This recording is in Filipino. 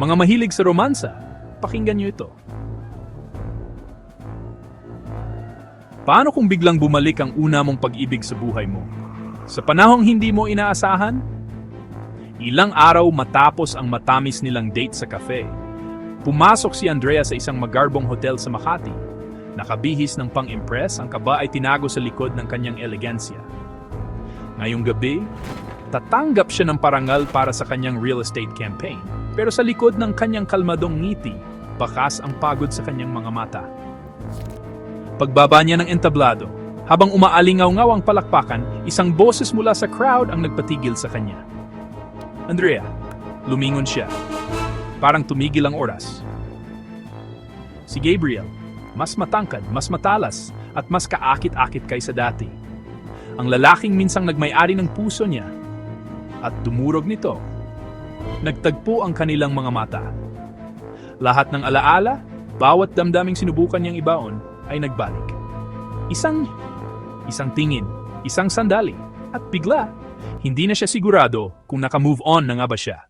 Mga mahilig sa romansa, pakinggan niyo ito. Paano kung biglang bumalik ang una mong pag-ibig sa buhay mo? Sa panahong hindi mo inaasahan? Ilang araw matapos ang matamis nilang date sa cafe, pumasok si Andrea sa isang magarbong hotel sa Makati. Nakabihis ng pang-impress, ang kaba ay tinago sa likod ng kanyang elegansya. Ngayong gabi, tatanggap siya ng parangal para sa kanyang real estate campaign. Pero sa likod ng kanyang kalmadong ngiti, bakas ang pagod sa kanyang mga mata. Pagbaba niya ng entablado, habang umaalingaw-ngaw ang palakpakan, isang boses mula sa crowd ang nagpatigil sa kanya. Andrea, lumingon siya. Parang tumigil ang oras. Si Gabriel, mas matangkad, mas matalas, at mas kaakit-akit kaysa dati. Ang lalaking minsang nagmay-ari ng puso niya at dumurog nito. Nagtagpo ang kanilang mga mata. Lahat ng alaala, bawat damdaming sinubukan niyang ibaon ay nagbalik. Isang, isang tingin, isang sandali, at bigla, hindi na siya sigurado kung naka-move on na nga ba siya.